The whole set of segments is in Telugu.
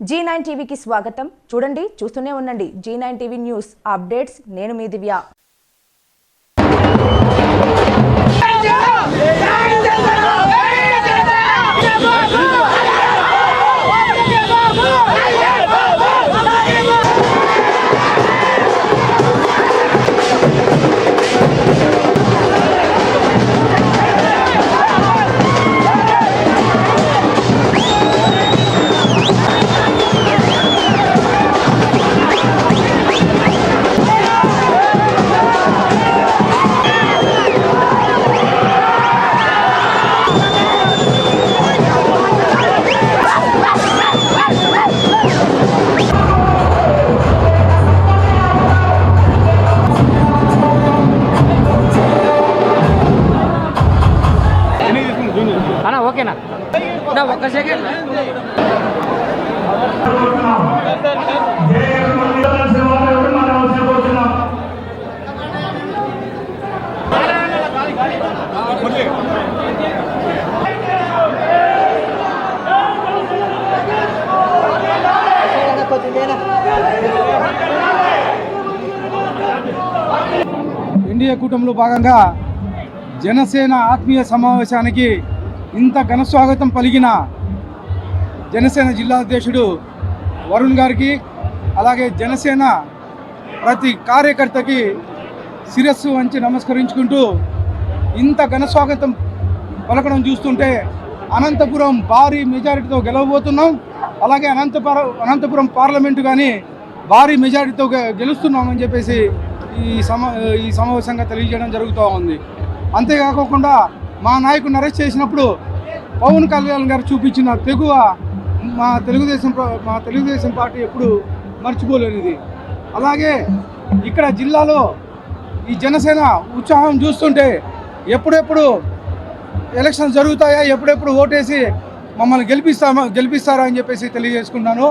జీ నైన్ టీవీకి స్వాగతం. చూడండి చూస్తూనే ఉండండి. Zee nine TV news updates. నేను మీ దివ్య. అన్నా ఓకేనా? ఒక్క సెకండ్. ఇండియా కూటమిలో భాగంగా జనసేన ఆత్మీయ సమావేశానికి ఇంత ఘన స్వాగతం పలికిన జనసేన జిల్లా అధ్యక్షుడు వరుణ్ గారికి అలాగే జనసేన ప్రతి కార్యకర్తకి శిరస్సు వంచి నమస్కరించుకుంటూ ఇంత ఘన స్వాగతం పలకడం చూస్తుంటే అనంతపురం భారీ మెజారిటీతో గెలవబోతున్నాం. అలాగే అనంతపురం అనంతపురం పార్లమెంటు కానీ భారీ మెజారిటీతో గెలుస్తున్నామని చెప్పేసి ఈ సమా ఈ సమావేశంగా తెలియజేయడం జరుగుతూ ఉంది. అంతేకాకుండా మా నాయకుడిని అరెస్ట్ చేసినప్పుడు పవన్ కళ్యాణ్ గారు చూపించిన తెగువ మా తెలుగుదేశం మా తెలుగుదేశం పార్టీ ఎప్పుడు మర్చిపోలేనిది. అలాగే ఇక్కడ జిల్లాలో ఈ జనసేన ఉత్సాహం చూస్తుంటే ఎప్పుడెప్పుడు ఎలక్షన్ జరుగుతాయా ఎప్పుడెప్పుడు ఓటేసి మమ్మల్ని గెలిపిస్తామా గెలిపిస్తారా అని చెప్పేసి తెలియజేసుకున్నాను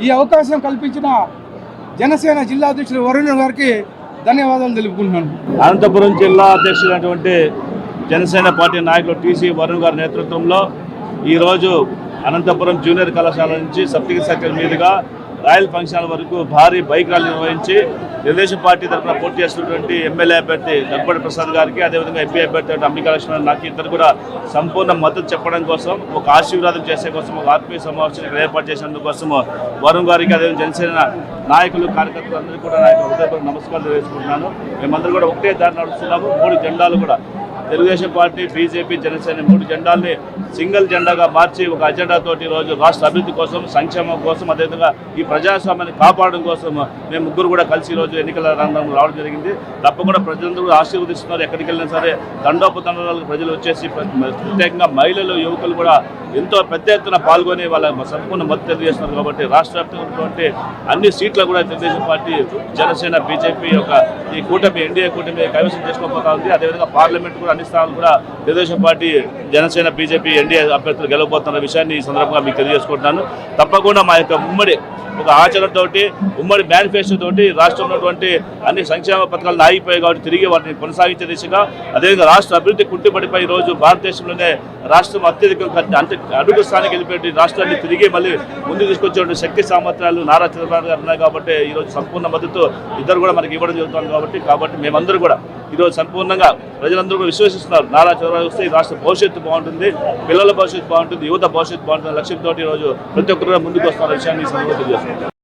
ఈ అవకాశం కల్పించిన జనసేన జిల్లా అధ్యక్షుడు వరుణ్ గారికి ధన్యవాదాలు తెలుపుకుంటున్నాను. అనంతపురం జిల్లా అధ్యక్షుడైనటువంటి జనసేన పార్టీ నాయకులు టీసీ వరుణ్ గారి నేతృత్వంలో ఈరోజు అనంతపురం జూనియర్ కళాశాల నుంచి సప్తగిరి సర్కిల్ మీదుగా రాయల్ ఫంక్షన్ వరకు భారీ బైక్ ర్యాలీ నిర్వహించి తెలుగుదేశం పార్టీ తరఫున పోటీ చేస్తున్నటువంటి ఎమ్మెల్యే అభ్యర్థి దగ్గుబడి ప్రసాద్ గారికి అదేవిధంగా ఎంపీ అభ్యర్థి అంబికా లక్ష్మణ్ నాకు ఇద్దరు కూడా సంపూర్ణ మద్దతు చెప్పడం కోసం ఒక ఆశీర్వాదం చేసే కోసం ఒక ఆత్మీయ సమావేశం ఏర్పాటు చేసినందుకోసం వరుణ్ గారికి అదేవిధంగా జనసేన నాయకులు కార్యకర్తలు అందరూ కూడా నా యొక్క హృదయపూర్వక నమస్కారం తెలియజేసుకుంటున్నాను. మేమందరూ కూడా ఒకటే దారి నడుస్తున్నాము. మూడు జెండాలు కూడా తెలుగుదేశం పార్టీ బీజేపీ జనసేన మూడు జెండాల్ని సింగిల్ జెండాగా మార్చి ఒక అజెండాతోటి ఈరోజు రాష్ట్ర అభివృద్ధి కోసం సంక్షేమం కోసం అదేవిధంగా ఈ ప్రజాస్వామ్యాన్ని కాపాడడం కోసం మేము ముగ్గురు కూడా కలిసి ఈరోజు ఎన్నికల రంగంలో రావడం జరిగింది. తప్పకుండా ప్రజలందరూ ఆశీర్వదిస్తున్నారు. ఎక్కడికి వెళ్ళినా సరే తండోపతండాలకు ప్రజలు వచ్చేసి ప్రత్యేకంగా మహిళలు యువకులు కూడా ఎంతో పెద్ద ఎత్తున పాల్గొని వాళ్ళ సంపూర్ణ మద్దతు తెలియజేస్తున్నారు కాబట్టి రాష్ట్ర వ్యాప్తంగా ఉన్నటువంటి అన్ని సీట్లు కూడా తెలుగుదేశం పార్టీ జనసేన బీజేపీ యొక్క ఈ కూటమి ఎన్డీఏ కూటమి కైవసం చేసుకోబోతా ఉంది. అదేవిధంగా పార్లమెంట్ కూడా అన్ని స్థానాలు కూడా Telugu Desam party Janasena BJP NDA అభ్యర్థులు గెలవబోతున్న విషయాన్ని ఈ సందర్భంగా మీకు తెలియజేసుకుంటున్నాను. తప్పకుండా మా యొక్క ఉమ్మడి ఒక ఆచరణతోటి ఉమ్మడి మేనిఫెస్టో తోటి రాష్ట్రంలో ఉన్నటువంటి అన్ని సంక్షేమ పథకాలు ఆగిపోయాయి కాబట్టి తిరిగి వాటిని కొనసాగించే దిశగా అదేవిధంగా రాష్ట్ర అభివృద్ధి కుంటుపడిపోయి రోజు భారతదేశంలోనే రాష్ట్రం అత్యధిక అంటే అడుగు స్థానికి వెళ్ళిపోయి రాష్ట్రాన్ని తిరిగి మళ్ళీ ముందు తీసుకొచ్చేటువంటి శక్తి సామర్థ్యాలు నారా చంద్రబాబు గారు ఉన్నాయి కాబట్టి ఈ రోజు సంపూర్ణ మద్దతు ఇద్దరు కూడా మనకి ఇవ్వడం జరుగుతుంది కాబట్టి కాబట్టి మేమందరూ కూడా ఈరోజు సంపూర్ణంగా ప్రజలందరూ కూడా విశ్వసిస్తున్నారు. నారా చంద్రబాబు వస్తే ఈ రాష్ట్ర భవిష్యత్తు బాగుంటుంది పిల్లల భవిష్యత్తు బాగుంటుంది యువత భవిష్యత్తు బాగుంటుంది లక్ష్యంతో ఈరోజు ప్రతి ఒక్కరు ముందుకు వస్తున్న విషయాన్ని ఈ తెలియజేస్తున్నారు